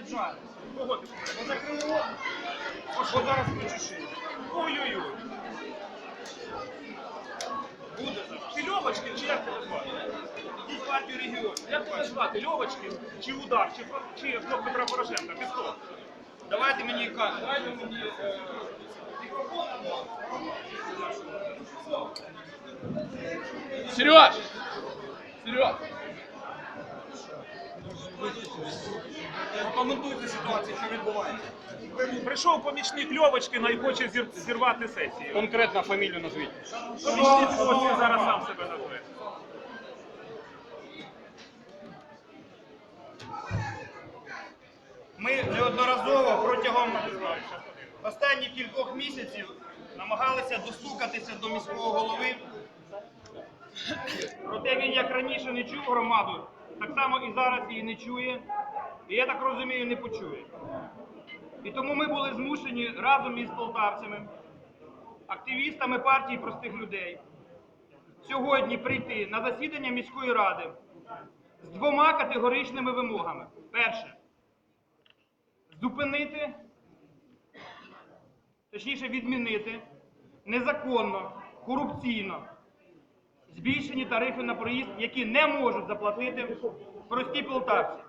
попереджаю. Кого закрили рот. Бо зараз включиш. Ой-ой-ой. Буде зараз. Ти Льовочкин чи як тебе звати? Йдіть партію регіонів. Як тебе звати? Льовочкин чи Удар, чи, чи блок Петра Порошенка? Ти хто? Давайте мені камеру. Давайте мені е, Сереж! Сереж! Прокоментуйте ситуацію, що відбувається. Прийшов помічник Льовочкина і хоче зір- зірвати сесію. Конкретно фамілію назвіть. Помічник ось зараз сам себе назве. Ми неодноразово протягом останніх кількох місяців намагалися достукатися до міського голови. Проте він, як раніше, не чув громаду, так само і зараз її не чує. І я так розумію, не почує. І тому ми були змушені разом із полтавцями, активістами партії простих людей, сьогодні прийти на засідання міської ради з двома категоричними вимогами. Перше зупинити, точніше відмінити незаконно, корупційно збільшені тарифи на проїзд, які не можуть заплатити прості полтавці.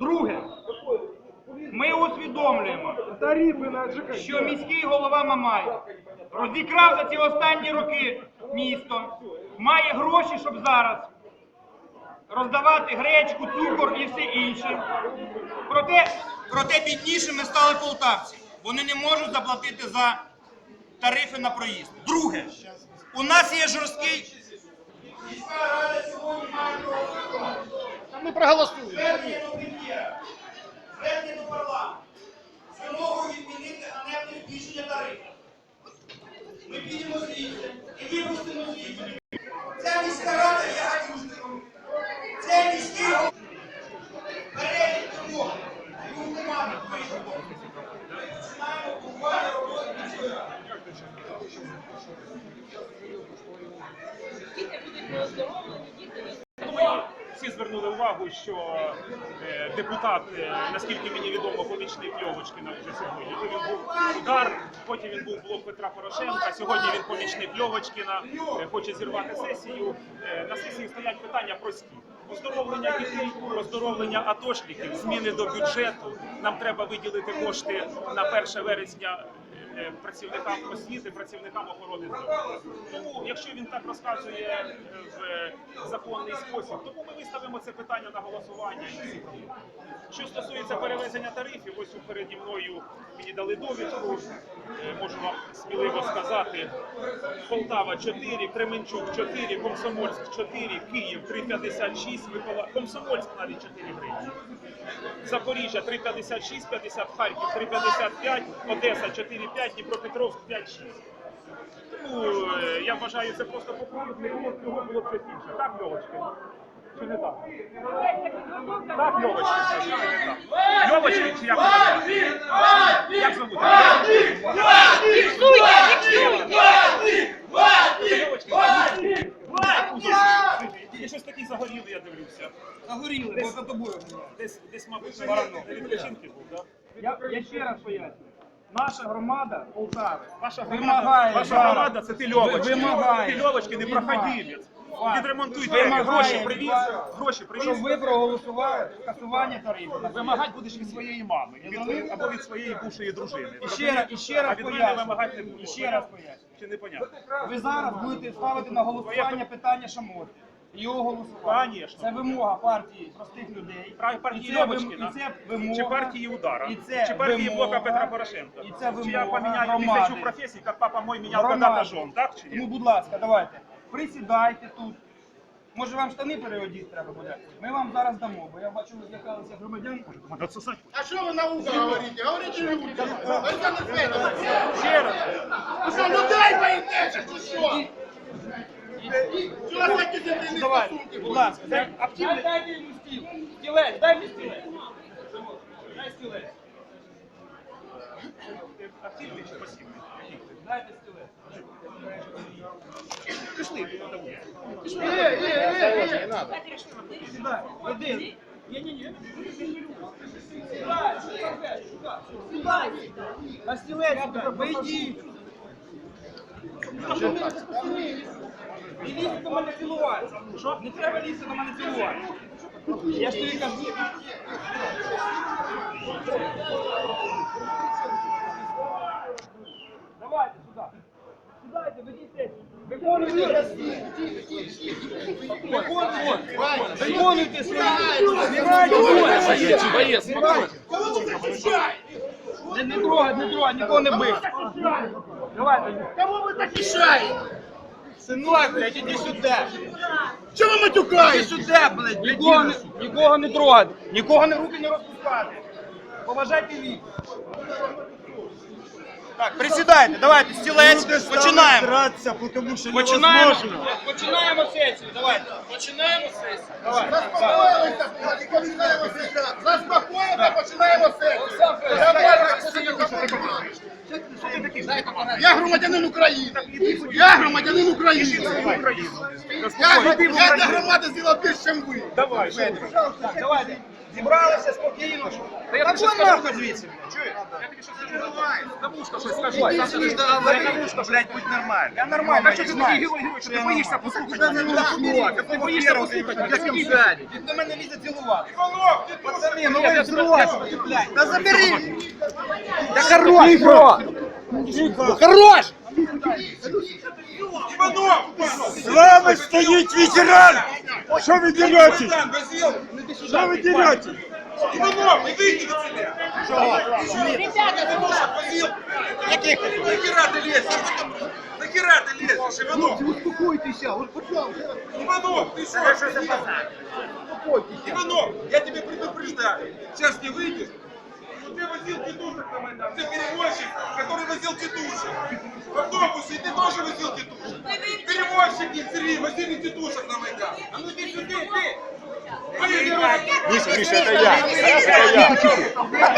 Друге, ми усвідомлюємо, що міський голова Мамай розікрав за ці останні роки місто, має гроші, щоб зараз роздавати гречку, цукор і все інше. Проте, проте біднішими стали полтавці. Вони не можуть заплатити за тарифи на проїзд. Друге, у нас є жорсткий. Ми проголосуємо. Всі звернули увагу, що е, депутат, е, наскільки мені відомо, помічник Льовочкина вже сьогодні. То він був удар, потім він був блок Петра Порошенка. Сьогодні він помічник Льовочкина, е, хоче зірвати сесію. На сесії стоять питання прості. Оздоровлення дітей, оздоровлення атошників, зміни до бюджету. Нам треба виділити кошти на 1 вересня працівникам освіти, працівникам охорони здоров'я. Тому, якщо він так розказує е, в законний спосіб, тому ми виставимо це питання на голосування. Що стосується перевезення тарифів, ось у переді мною мені дали довідку. Е, Можу вам сміливо сказати. Полтава 4, Кременчук 4, Комсомольськ 4, Київ 3,56, Микола... Комсомольськ навіть 4 гривні. Запоріжжя 3,56, 50, Харків 3,55, Одеса 4,5, Дніпропетровськ 5,6. Тому е, я вважаю, це просто популізм, не було цього було б щось інше. Так, Льовочки? Чи не так? Так, Льовочки, чи не так? Льовочки, чи як? Як звуть? Фіксуйте, фіксуйте! Льовочки, щось такий загорілий, я дивлюся. Загоріли, бо за тобою. Десь, десь мабуть, на відпочинки був, так? Я, я ще раз поясню. Наша громада Полтави Ваша вимагає громада, ваша зараз- громада це ти Льовочки. Вимагає. Ти Льовочки, не від вас. Відремонтуй Вимагає гроші від привіз, вас, гроші привіз. Щоб ви проголосували скасування тарифів. Вимагати будеш від своєї мами від або від своєї бувшої дружини. І ще раз, і ще раз а від мене вимагати не. І ще раз поясню. Чи не понятно? Ви зараз будете ставити на голосування питання Шамоти Його голосування. Конечно. Це вимога партії простих людей. Пра- партії І це вим- Льовочкіна? І це вимога. Чи партії удара? І це Чи партії вимога. блока Петра Порошенка? І це Чи я вимога поміняю громади. тисячу професій, як папа мой міняв Громади. когда-то жон, так чи Тому, ні? будь ласка, давайте. Присідайте тут. Може вам штани переодіти треба буде? Ми вам зараз дамо, бо я бачу, ви злякалися громадян. Надо сосать. А что вы наука говорите? Говорите люди. Александр Федорович. Ще раз. Вы что, людей боитесь? Вы что? Что за такие земляные Давай, стосунки? будь ласка, Це дай, активний. дайте йому стіл. Стілець, дай мені стілець. Дай стілець. Активний чи пасивний? Дайте стілець. Пішли, не надо. Э, э, э, э. Сідай, один. Ні-ні-ні. Сідай, сідай, сідай. На стілець, вийди. Не лізьте до мене цілуватися. Не треба лізти до мене цілуватися. Я ж тобі кажу. Давайте сюди. Сідайте, ведіть сесію. Виконуйте. Виконуйте. Виконуйте свої. Вы защищаете? Не, трогай, не трогай, нікого не бий. Давайте. Кого вы защищаете? Синок, блядь, іди сюди. Чего вы матюкаете? сюди, блядь. Нікого не, нікого не трогати. Нікого не руки не розпускати. Поважайте вік. Так, присідайте, давайте, стілець, починаємо. Починаємо, починаємо сесію, давайте. Починаємо сесію. Давай. Заспокоилися, починаємо сесію. Заспокоїлися, починаємо сесію. Я громадянин України. Я громадянин України. Я, я для громади зробив більше, ніж ви. Давай, що? Давайте. Зібралися спокійно. Та я тобі нахуй звідси. Чуєш? На вушко щось. Ой, Саша, ти ж договорився, блядь, будь нормально. Я нормально, А що ти такий герой, герой, що ти боїшся послухати? Ти боїшся послухати? Я ким сяді? Він до мене лізе цілувати. Пацани, ну ви взрослі, блядь. Та забери. Та хорош, бро. Хорош. Слава стоїть ветеран! Що ви деретесь? Що ви деретесь? Иванов, иди отсюда! Ребята, Нахера ты лезешь? Нахера ты лезешь, Иванов? Успокойтеся, от пожалуйста. Иванов, ты что? Иванов, я тебе предупреждаю. Сейчас не выйдешь. который возил тетушек. В автобусе и ты тоже возил тетушек. Перевозчики, Сергей, возили тетушек на Майдан. А ну иди сюда, ты. Миша, Миша, это я. Это я.